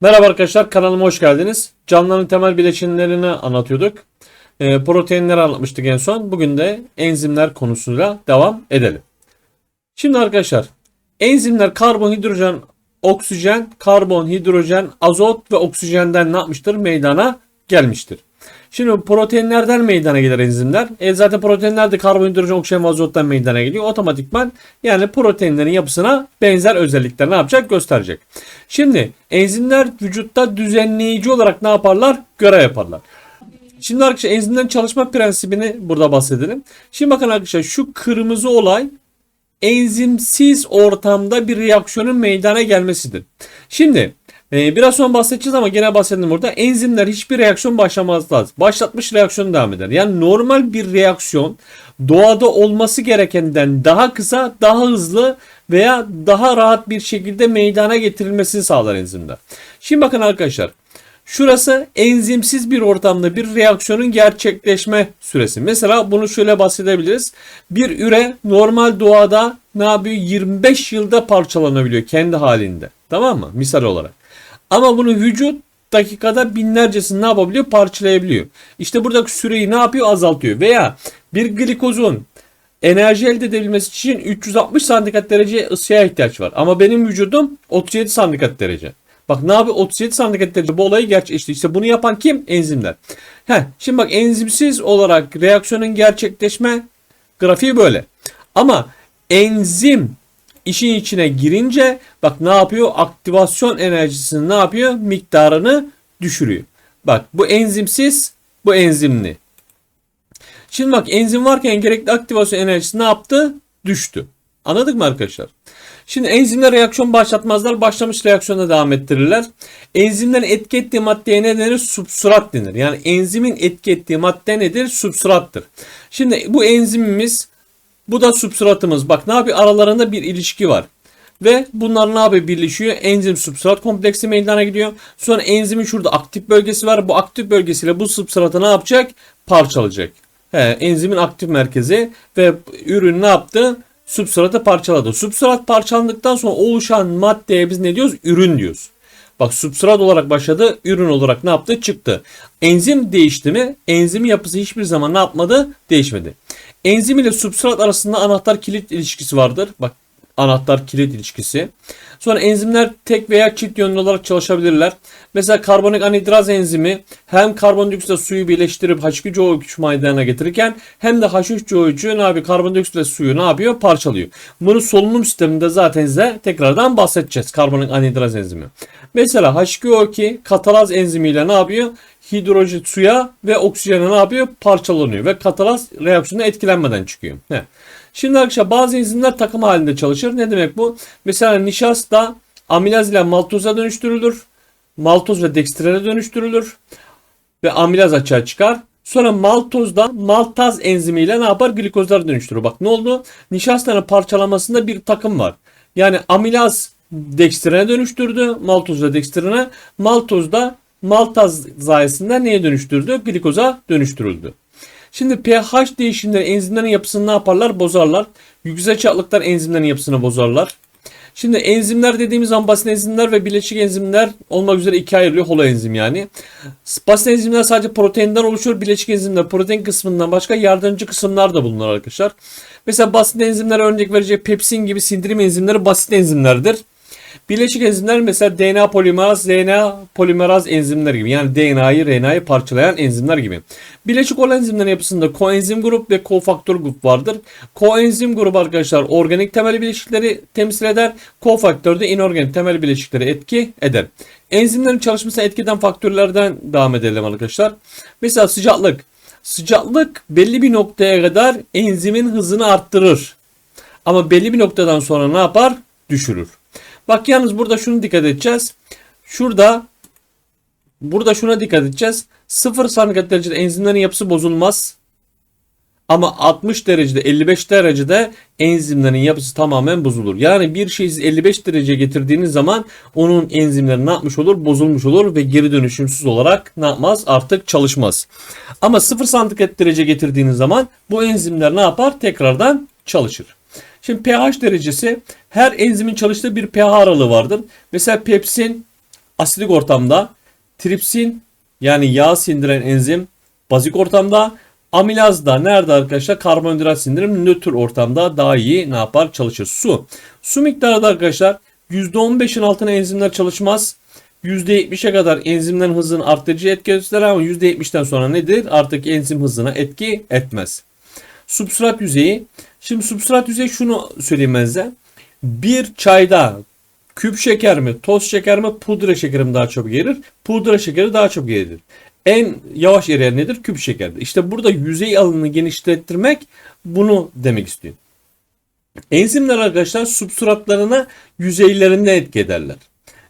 Merhaba arkadaşlar kanalıma hoş geldiniz. Canlıların temel bileşenlerini anlatıyorduk. E, proteinleri anlatmıştık en son. Bugün de enzimler konusuyla devam edelim. Şimdi arkadaşlar enzimler karbon, hidrojen, oksijen, karbon, hidrojen, azot ve oksijenden ne yapmıştır? Meydana gelmiştir. Şimdi proteinlerden meydana gelir enzimler. E zaten proteinler de karbon, hidrojen, oksijen ve azottan meydana geliyor. Otomatikman yani proteinlerin yapısına benzer özellikler ne yapacak gösterecek. Şimdi enzimler vücutta düzenleyici olarak ne yaparlar? Görev yaparlar. Şimdi arkadaşlar enzimlerin çalışma prensibini burada bahsedelim. Şimdi bakın arkadaşlar şu kırmızı olay enzimsiz ortamda bir reaksiyonun meydana gelmesidir. Şimdi e, biraz sonra bahsedeceğiz ama gene bahsedelim burada. Enzimler hiçbir reaksiyon başlamazlar. Başlatmış reaksiyon devam eder. Yani normal bir reaksiyon doğada olması gerekenden daha kısa, daha hızlı veya daha rahat bir şekilde meydana getirilmesini sağlar enzimler. Şimdi bakın arkadaşlar. Şurası enzimsiz bir ortamda bir reaksiyonun gerçekleşme süresi. Mesela bunu şöyle bahsedebiliriz. Bir üre normal doğada ne yapıyor? 25 yılda parçalanabiliyor kendi halinde. Tamam mı? Misal olarak. Ama bunu vücut dakikada binlercesini ne yapabiliyor? Parçalayabiliyor. İşte buradaki süreyi ne yapıyor? Azaltıyor. Veya bir glikozun enerji elde edebilmesi için 360 santigrat derece ısıya ihtiyaç var. Ama benim vücudum 37 santigrat derece. Bak ne yapıyor? 37 santigrat derece bu olayı gerçekleşti. İşte bunu yapan kim? Enzimler. Heh, şimdi bak enzimsiz olarak reaksiyonun gerçekleşme grafiği böyle. Ama enzim işin içine girince bak ne yapıyor? Aktivasyon enerjisini ne yapıyor? Miktarını düşürüyor. Bak bu enzimsiz, bu enzimli. Şimdi bak enzim varken gerekli aktivasyon enerjisi ne yaptı? Düştü. Anladık mı arkadaşlar? Şimdi enzimler reaksiyon başlatmazlar. Başlamış reaksiyona devam ettirirler. Enzimlerin etki ettiği maddeye ne denir? Substrat denir. Yani enzimin etki ettiği madde nedir? Substrattır. Şimdi bu enzimimiz bu da substratımız. Bak ne yapıyor? Aralarında bir ilişki var. Ve bunlar ne yapıyor? Birleşiyor. Enzim substrat kompleksi meydana gidiyor. Sonra enzimin şurada aktif bölgesi var. Bu aktif bölgesiyle bu substratı ne yapacak? Parçalayacak. He, enzimin aktif merkezi ve ürün ne yaptı? Substratı parçaladı. Substrat parçalandıktan sonra oluşan maddeye biz ne diyoruz? Ürün diyoruz. Bak substrat olarak başladı, ürün olarak ne yaptı? Çıktı. Enzim değişti mi? Enzim yapısı hiçbir zaman ne yapmadı? Değişmedi. Enzim ile substrat arasında anahtar kilit ilişkisi vardır. Bak anahtar kilit ilişkisi. Sonra enzimler tek veya çift yönlü olarak çalışabilirler. Mesela karbonik anhidraz enzimi hem karbondioksitle suyu birleştirip H2CO3 meydana getirirken hem de H3CO3'ü ne yapıyor? Karbondioksitle suyu ne yapıyor? Parçalıyor. Bunu solunum sisteminde zaten size tekrardan bahsedeceğiz. Karbonik anhidraz enzimi. Mesela H2O2 katalaz enzimiyle ne yapıyor? Hidrojen suya ve oksijene ne yapıyor? Parçalanıyor ve katalaz reaksiyonuna etkilenmeden çıkıyor. He. Şimdi arkadaşlar bazı enzimler takım halinde çalışır. Ne demek bu? Mesela nişasta amilaz ile maltoza dönüştürülür. Maltoz ve dekstrene dönüştürülür. Ve amilaz açığa çıkar. Sonra maltozda maltaz enzimiyle ne yapar? Glikozlara dönüştürür. Bak ne oldu? Nişastanın parçalamasında bir takım var. Yani amilaz dekstrene dönüştürdü. Maltoz ve dekstrene. Maltoz da maltaz sayesinde neye dönüştürdü? Glikoza dönüştürüldü. Şimdi pH değişimleri enzimlerin yapısını ne yaparlar? Bozarlar. Yüksek çatlıklar enzimlerin yapısını bozarlar. Şimdi enzimler dediğimiz zaman basit enzimler ve bileşik enzimler olmak üzere ikiye ayrılıyor. Holo enzim yani. Basit enzimler sadece proteinden oluşuyor. Bileşik enzimler protein kısmından başka yardımcı kısımlar da bulunur arkadaşlar. Mesela basit enzimler örnek verecek pepsin gibi sindirim enzimleri basit enzimlerdir. Bileşik enzimler mesela DNA polimeraz, DNA polimeraz enzimler gibi. Yani DNA'yı, RNA'yı parçalayan enzimler gibi. Bileşik olan enzimlerin yapısında koenzim grup ve kofaktör grup vardır. Koenzim grubu arkadaşlar organik temel bileşikleri temsil eder. Kofaktör de inorganik temel bileşikleri etki eder. Enzimlerin çalışmasına etkiden faktörlerden devam edelim arkadaşlar. Mesela sıcaklık. Sıcaklık belli bir noktaya kadar enzimin hızını arttırır. Ama belli bir noktadan sonra ne yapar? Düşürür. Bak yalnız burada şunu dikkat edeceğiz. Şurada burada şuna dikkat edeceğiz. 0 santigrat derecede enzimlerin yapısı bozulmaz. Ama 60 derecede 55 derecede enzimlerin yapısı tamamen bozulur. Yani bir şeyi siz 55 derece getirdiğiniz zaman onun enzimleri ne yapmış olur? Bozulmuş olur ve geri dönüşümsüz olarak ne yapmaz? Artık çalışmaz. Ama 0 santigrat derece getirdiğiniz zaman bu enzimler ne yapar? Tekrardan çalışır. Şimdi pH derecesi her enzimin çalıştığı bir pH aralığı vardır. Mesela pepsin asidik ortamda, tripsin yani yağ sindiren enzim bazik ortamda, amilaz da nerede arkadaşlar? Karbonhidrat sindirim nötr ortamda daha iyi ne yapar? Çalışır. Su. Su miktarı da arkadaşlar %15'in altına enzimler çalışmaz. %70'e kadar enzimlerin hızını arttırıcı etki gösterir ama %70'ten sonra nedir? Artık enzim hızına etki etmez. Substrat yüzeyi. Şimdi substrat yüzeyi şunu söyleyeyim ben size. Bir çayda küp şeker mi, toz şeker mi, pudra şekeri mi daha çok gelir? Pudra şekeri daha çok gelir. En yavaş eriyen nedir? Küp şekerdir. İşte burada yüzey alanını genişlettirmek bunu demek istiyor. Enzimler arkadaşlar substratlarına yüzeylerinde etki ederler.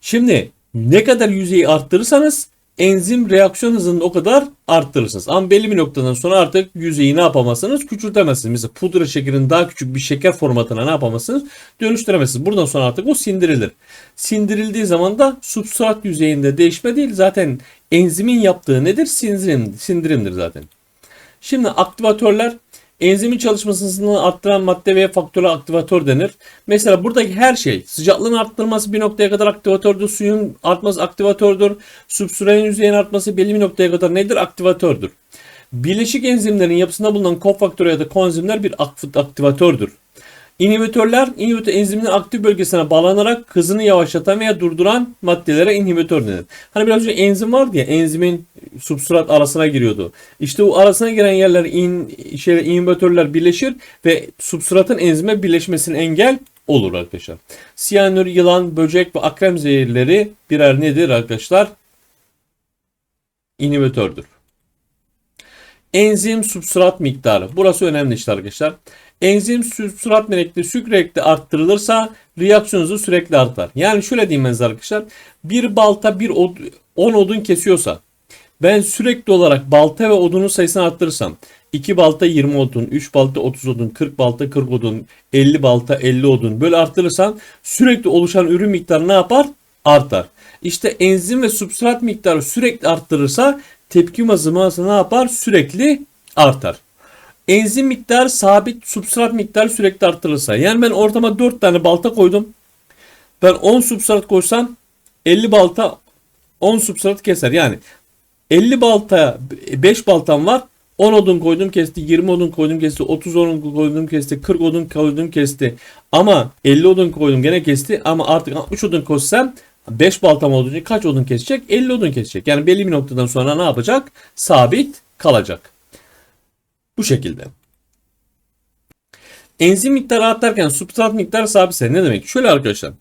Şimdi ne kadar yüzeyi arttırırsanız enzim reaksiyon hızını o kadar arttırırsınız. Ama belli bir noktadan sonra artık yüzeyi ne yapamazsınız? Küçültemezsiniz. Mesela pudra şekerin daha küçük bir şeker formatına ne yapamazsınız? Dönüştüremezsiniz. Buradan sonra artık o sindirilir. Sindirildiği zaman da substrat yüzeyinde değişme değil. Zaten enzimin yaptığı nedir? Sindirim, sindirimdir zaten. Şimdi aktivatörler enzimin çalışmasını arttıran madde veya faktöre aktivatör denir. Mesela buradaki her şey sıcaklığın arttırması bir noktaya kadar aktivatördür. Suyun artması aktivatördür. Substratın yüzeyin artması belli bir noktaya kadar nedir? Aktivatördür. Bileşik enzimlerin yapısında bulunan kofaktör ya da koenzimler bir aktivatördür. İnhibitörler inhibitör enziminin aktif bölgesine bağlanarak hızını yavaşlatan veya durduran maddelere inhibitör denir. Hani biraz önce enzim vardı ya enzimin substrat arasına giriyordu. İşte o arasına giren yerler in, şey, inhibitörler birleşir ve substratın enzime birleşmesini engel olur arkadaşlar. Siyanür, yılan, böcek ve akrem zehirleri birer nedir arkadaşlar? İnhibitördür. Enzim substrat miktarı. Burası önemli işte arkadaşlar. Enzim substrat melekli sürekli arttırılırsa reaksiyon sürekli artar. Yani şöyle diyeyim ben arkadaşlar. Bir balta bir od 10 odun kesiyorsa ben sürekli olarak balta ve odunun sayısını arttırırsam 2 balta 20 odun, 3 balta 30 odun, 40 balta 40 odun, 50 balta 50 odun böyle arttırırsan sürekli oluşan ürün miktarı ne yapar? Artar. İşte enzim ve substrat miktarı sürekli arttırırsa tepkim hızı ne yapar? Sürekli artar. Enzim miktarı sabit, substrat miktarı sürekli artırılırsa. Yani ben ortama 4 tane balta koydum. Ben 10 substrat koysam 50 balta 10 substrat keser. Yani 50 balta 5 baltam var. 10 odun koydum kesti, 20 odun koydum kesti, 30 odun koydum kesti, 40 odun koydum kesti. Ama 50 odun koydum gene kesti ama artık 60 odun koysam 5 baltam olduğu kaç odun kesecek? 50 odun kesecek. Yani belli bir noktadan sonra ne yapacak? Sabit kalacak. Bu şekilde. Enzim miktarı artarken substrat miktarı sabitse ne demek? Şöyle arkadaşlar.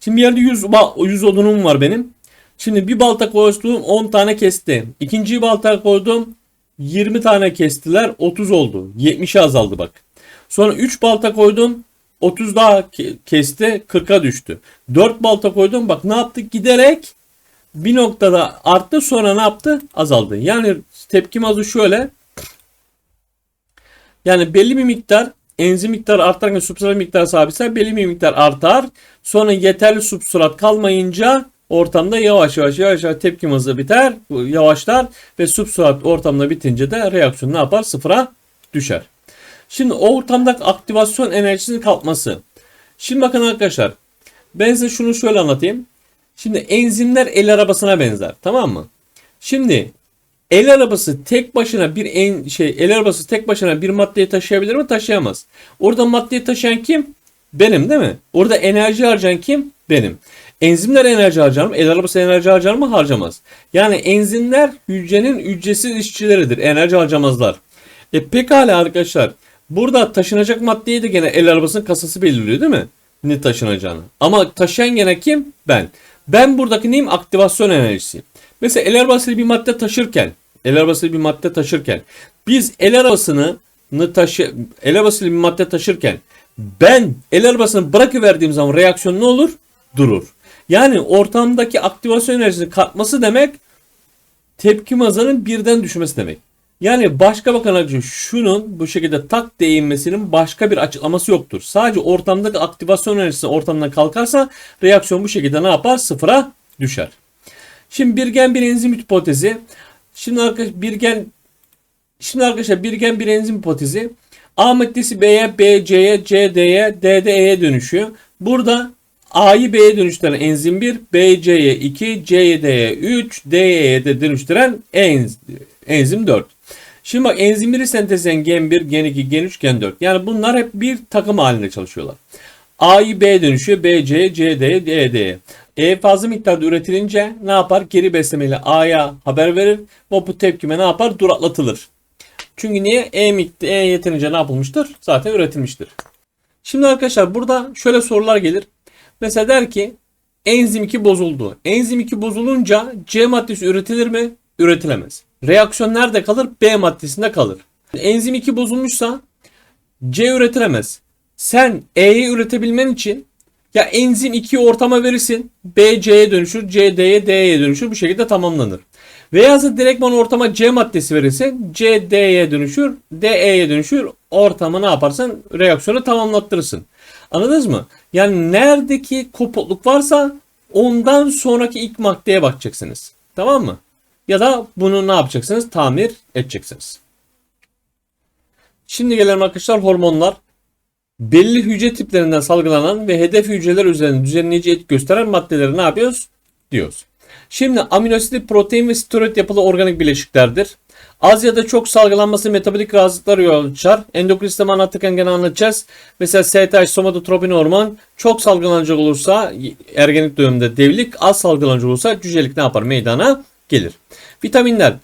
Şimdi bir yerde 100, 100 odunum var benim. Şimdi bir balta koydum 10 tane kesti. İkinci balta koydum 20 tane kestiler 30 oldu. 70'e azaldı bak. Sonra 3 balta koydum 30 daha kesti 40'a düştü. 4 balta koydum bak ne yaptık giderek bir noktada arttı sonra ne yaptı azaldı. Yani tepkim azı şöyle yani belli bir miktar enzim miktarı artarken substrat miktarı sabitse belli bir miktar artar. Sonra yeterli substrat kalmayınca ortamda yavaş yavaş yavaş yavaş tepkim hızı biter, yavaşlar ve substrat ortamda bitince de reaksiyon ne yapar? Sıfıra düşer. Şimdi o ortamdaki aktivasyon enerjisinin kalkması. Şimdi bakın arkadaşlar ben size şunu şöyle anlatayım. Şimdi enzimler el arabasına benzer tamam mı? Şimdi El arabası tek başına bir en şey el arabası tek başına bir maddeyi taşıyabilir mi? Taşıyamaz. Orada maddeyi taşıyan kim? Benim değil mi? Orada enerji harcayan kim? Benim. Enzimler enerji harcar mı? El arabası enerji harcar mı? Harcamaz. Yani enzimler hücrenin ücretsiz işçileridir. Enerji harcamazlar. E pekala arkadaşlar. Burada taşınacak maddeyi de gene el arabasının kasası belirliyor değil mi? Ne taşınacağını. Ama taşıyan gene kim? Ben. Ben buradaki neyim? Aktivasyon enerjisi. Mesela el arabasıyla bir madde taşırken el arabasıyla bir madde taşırken biz el arabasını taşı el arabasıyla bir madde taşırken ben el arabasını bırakıverdiğim zaman reaksiyon ne olur? Durur. Yani ortamdaki aktivasyon enerjisinin katması demek tepkim hızının birden düşmesi demek. Yani başka bakan arkadaşlar şunun bu şekilde tak değinmesinin başka bir açıklaması yoktur. Sadece ortamdaki aktivasyon enerjisi ortamdan kalkarsa reaksiyon bu şekilde ne yapar? Sıfıra düşer. Şimdi birgen bir enzim hipotezi. Şimdi arkadaşlar birgen Şimdi arkadaşlar birgen bir enzim hipotezi. A maddesi B'ye, B, C'ye, C, D'ye, D, D, E'ye dönüşüyor. Burada A'yı B'ye dönüştüren enzim 1, B C'ye 2, C'ye D'ye 3, D'ye de dönüştüren enz, enzim 4. Şimdi bak enzim 1'i sentezleyen gen 1, gen 2, gen 3, gen 4. Yani bunlar hep bir takım halinde çalışıyorlar. A'yı B dönüşüyor. B, C, C, D, D, D. E fazla miktarda üretilince ne yapar? Geri beslemeyle A'ya haber verir. Ve bu tepkime ne yapar? Duraklatılır. Çünkü niye? E, miktar, e yeterince ne yapılmıştır? Zaten üretilmiştir. Şimdi arkadaşlar burada şöyle sorular gelir. Mesela der ki enzim 2 bozuldu. Enzim 2 bozulunca C maddesi üretilir mi? Üretilemez. Reaksiyon nerede kalır? B maddesinde kalır. Enzim 2 bozulmuşsa C üretilemez. Sen E'yi üretebilmen için ya enzim 2'yi ortama verirsin. B C'ye dönüşür. C D'ye D'ye dönüşür. Bu şekilde tamamlanır. Veya da direktman ortama C maddesi verirsin. C D'ye dönüşür. D E'ye dönüşür. Ortama ne yaparsan reaksiyonu tamamlattırırsın. Anladınız mı? Yani neredeki kopukluk varsa ondan sonraki ilk maddeye bakacaksınız. Tamam mı? Ya da bunu ne yapacaksınız? Tamir edeceksiniz. Şimdi gelelim arkadaşlar hormonlar. Belli hücre tiplerinden salgılanan ve hedef hücreler üzerinde düzenleyici etki gösteren maddeleri ne yapıyoruz? Diyoruz. Şimdi aminoasit, protein ve steroid yapılı organik bileşiklerdir. Az ya da çok salgılanması metabolik rahatsızlıklar yol açar. Endokrin sistemi anlatırken gene anlatacağız. Mesela STH, somatotropin hormon çok salgılanacak olursa ergenlik döneminde devlik, az salgılanacak olursa cücelik ne yapar? Meydana gelir. Vitaminler.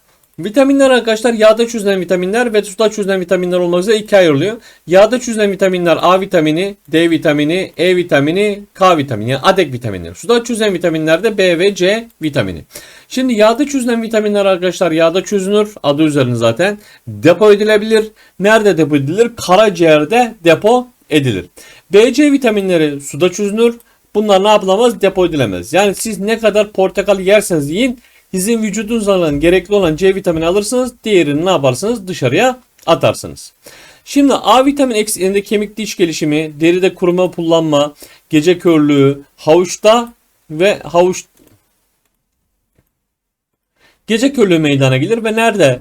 Vitaminler arkadaşlar yağda çözülen vitaminler ve suda çözülen vitaminler olmak üzere ikiye ayrılıyor. Yağda çözülen vitaminler A vitamini, D vitamini, E vitamini, K vitamini yani adek vitaminler. Suda çözülen vitaminler de B ve C vitamini. Şimdi yağda çözülen vitaminler arkadaşlar yağda çözünür. Adı üzerinde zaten. Depo edilebilir. Nerede depo edilir? Karaciğerde depo edilir. B, C vitaminleri suda çözünür. Bunlar ne yapılamaz? Depo edilemez. Yani siz ne kadar portakal yerseniz yiyin sizin vücudunuzdan gerekli olan C vitamini alırsınız. Diğerini ne yaparsınız? Dışarıya atarsınız. Şimdi A vitamin eksikliğinde kemik diş gelişimi, deride kuruma pullanma, gece körlüğü, havuçta ve havuç gece körlüğü meydana gelir ve nerede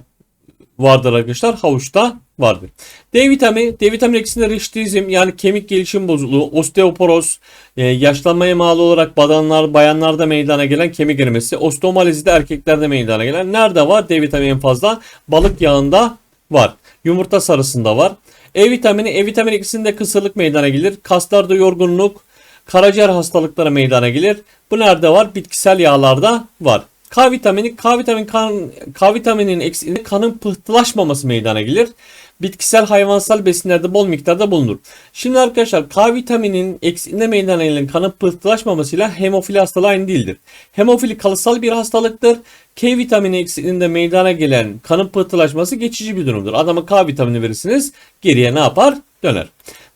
vardır arkadaşlar? Havuçta vardır. D vitamini, D vitamini eksikliğinde riştizm yani kemik gelişim bozukluğu, osteoporoz, e, yaşlanmaya bağlı olarak badanlar, bayanlarda meydana gelen kemik erimesi, osteomalizi de erkeklerde meydana gelen. Nerede var? D vitamini en fazla balık yağında var. Yumurta sarısında var. E vitamini, E vitamini ikisinde kısırlık meydana gelir. Kaslarda yorgunluk, karaciğer hastalıkları meydana gelir. Bu nerede var? Bitkisel yağlarda var. K vitamini, K vitamin kan, K vitamininin eksikliğinde kanın pıhtılaşmaması meydana gelir. Bitkisel hayvansal besinlerde bol miktarda bulunur. Şimdi arkadaşlar K vitaminin eksikliğinde meydana gelen kanın pıhtılaşmamasıyla hemofili hastalığı aynı değildir. Hemofili kalıtsal bir hastalıktır. K vitamini eksikliğinde meydana gelen kanın pıhtılaşması geçici bir durumdur. Adama K vitamini verirsiniz geriye ne yapar? Döner.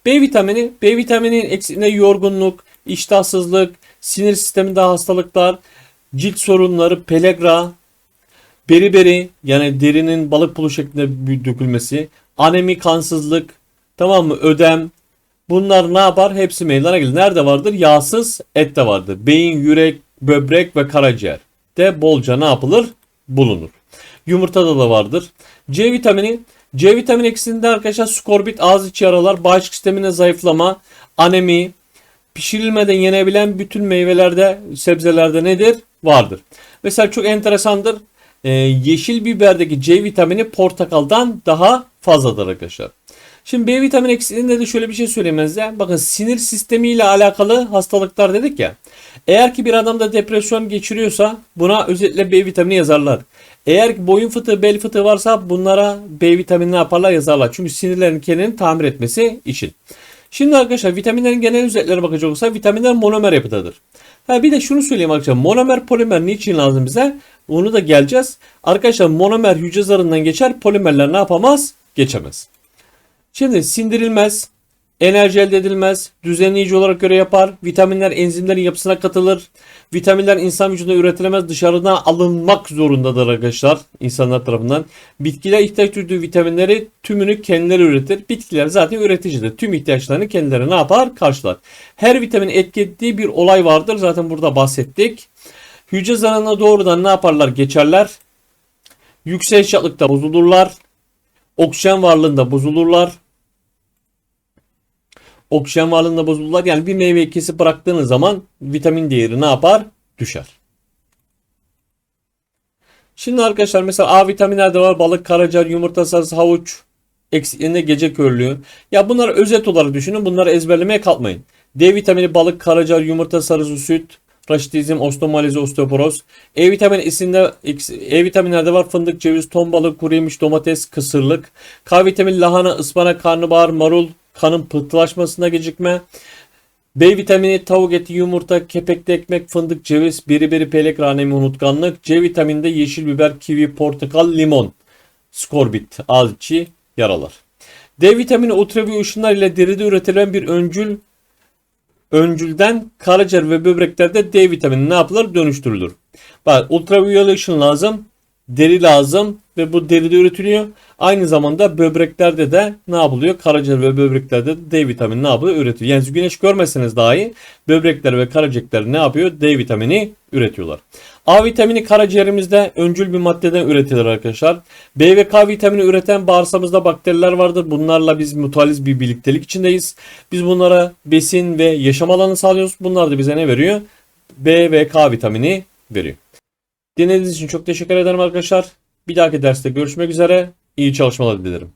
B vitamini, B vitamininin eksikliğinde yorgunluk, iştahsızlık, sinir sisteminde hastalıklar, cilt sorunları, pelegra, beriberi yani derinin balık pulu şeklinde dökülmesi, anemi, kansızlık, tamam mı? Ödem. Bunlar ne yapar? Hepsi meydana gelir. Nerede vardır? Yağsız et de vardır. Beyin, yürek, böbrek ve karaciğer de bolca ne yapılır? Bulunur. Yumurtada da vardır. C vitamini C vitamini eksikliğinde arkadaşlar skorbit, ağız içi yaralar, bağışıklık sistemine zayıflama, anemi, pişirilmeden yenebilen bütün meyvelerde, sebzelerde nedir? Vardır. Mesela çok enteresandır. Ee, yeşil biberdeki C vitamini portakaldan daha fazladır arkadaşlar. Şimdi B vitamini eksikliğinde de şöyle bir şey söylemez ya. Bakın sinir sistemiyle alakalı hastalıklar dedik ya. Eğer ki bir adamda depresyon geçiriyorsa buna özellikle B vitamini yazarlar. Eğer ki boyun fıtığı, bel fıtığı varsa bunlara B vitamini ne yaparlar yazarlar. Çünkü sinirlerin kendini tamir etmesi için. Şimdi arkadaşlar vitaminlerin genel özelliklerine bakacak olursak vitaminler monomer yapıdadır. Ha bir de şunu söyleyeyim arkadaşlar. Monomer polimer niçin lazım bize? Onu da geleceğiz. Arkadaşlar monomer hücre zarından geçer. Polimerler ne yapamaz? Geçemez. Şimdi sindirilmez, enerji elde edilmez, düzenleyici olarak göre yapar. Vitaminler enzimlerin yapısına katılır. Vitaminler insan vücudunda üretilemez, dışarıdan alınmak zorundadır arkadaşlar insanlar tarafından. Bitkiler ihtiyaç duyduğu vitaminleri tümünü kendileri üretir. Bitkiler zaten üreticidir. Tüm ihtiyaçlarını kendileri ne yapar? Karşılar. Her vitamin etki ettiği bir olay vardır. Zaten burada bahsettik. Hücre zarına doğrudan ne yaparlar? Geçerler. Yüksek sıcaklıkta bozulurlar. Oksijen varlığında bozulurlar. Oksijen varlığında bozuldular. Yani bir meyveyi kesip bıraktığınız zaman vitamin değeri ne yapar? Düşer. Şimdi arkadaşlar mesela A vitaminler de var. Balık, karaciğer, yumurta sarısı, havuç, eksikliğinde gece körlüğü. Ya bunları özet olarak düşünün. Bunları ezberlemeye kalkmayın. D vitamini balık, karaciğer, yumurta sarısı, süt, raşitizm, ostomalize, osteoporoz. E vitamini isinde E vitaminlerde var fındık, ceviz, ton balığı, kuru yemiş, domates, kısırlık. K vitamini lahana, ıspanak, karnabahar, marul, kanın pıhtılaşmasına gecikme. B vitamini tavuk eti, yumurta, kepekli ekmek, fındık, ceviz, biri biri pelek, ranemi, unutkanlık. C vitamini de yeşil biber, kivi, portakal, limon. Skorbit, alçı, yaralar. D vitamini ultraviyo ışınlar ile deride üretilen bir öncül öncülden karaciğer ve böbreklerde D vitamini ne yapılır? Dönüştürülür. Bak ultraviyole ışın lazım, deri lazım ve bu deride üretiliyor. Aynı zamanda böbreklerde de ne yapılıyor? Karaciğer ve böbreklerde de D vitamini ne yapıyor? Üretiyor. Yani güneş görmeseniz dahi böbrekler ve karaciğerler ne yapıyor? D vitamini üretiyorlar. A vitamini karaciğerimizde öncül bir maddeden üretilir arkadaşlar. B ve K vitamini üreten bağırsağımızda bakteriler vardır. Bunlarla biz mutualiz bir birliktelik içindeyiz. Biz bunlara besin ve yaşam alanı sağlıyoruz. Bunlar da bize ne veriyor? B ve K vitamini veriyor. Dinlediğiniz için çok teşekkür ederim arkadaşlar. Bir dahaki derste görüşmek üzere. İyi çalışmalar dilerim.